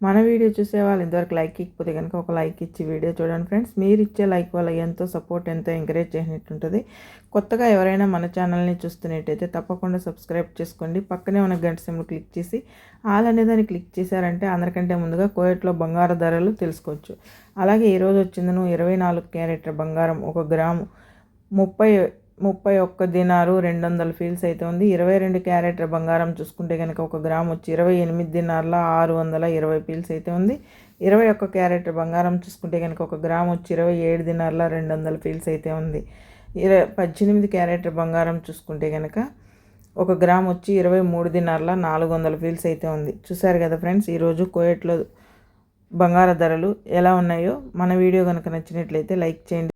మన వీడియో చూసే వాళ్ళు ఇంతవరకు లైక్ ఇకపోతే కనుక ఒక లైక్ ఇచ్చి వీడియో చూడండి ఫ్రెండ్స్ మీరు ఇచ్చే లైక్ వల్ల ఎంతో సపోర్ట్ ఎంతో ఎంకరేజ్ చేసినట్టుంటుంది. కొత్తగా ఎవరైనా మన ఛానల్ని చూస్తున్నట్టయితే తప్పకుండా సబ్స్క్రైబ్ చేసుకోండి. పక్కనే ఉన్న గంట సిమ్లు క్లిక్ చేసి ఆల్ అనేదాన్ని క్లిక్ చేశారంటే అందరికంటే ముందుగా కోయట్లో బంగారు ధరలు తెలుసుకోవచ్చు. అలాగే ఈరోజు వచ్చిందను ఇరవై నాలుగు క్యారెట్ల బంగారం ఒక గ్రాము ముప్పై ముప్పై ఒక్క దినారు రెండు వందల ఫీల్స్ అయితే ఉంది. ఇరవై రెండు క్యారెట్ల బంగారం చూసుకుంటే కనుక ఒక గ్రామ్ వచ్చి ఇరవై ఎనిమిది దినార్ల ఆరు వందల ఇరవై ఫీల్స్ అయితే ఉంది. ఇరవై ఒక్క క్యారెట్ బంగారం చూసుకుంటే కనుక ఒక గ్రామ్ వచ్చి ఇరవై ఏడు దినార్ల రెండు వందల ఫీల్స్ అయితే ఉంది. ఇరవై పద్దెనిమిది క్యారెట్ బంగారం చూసుకుంటే కనుక ఒక గ్రామ్ వచ్చి ఇరవై మూడు దినార్ల నాలుగు వందల ఫీల్స్ అయితే ఉంది. చూసారు కదా ఫ్రెండ్స్ ఈరోజు కోయట్లో బంగార ధరలు ఎలా ఉన్నాయో? మన వీడియో కనుక నచ్చినట్లయితే లైక్ చేయండి.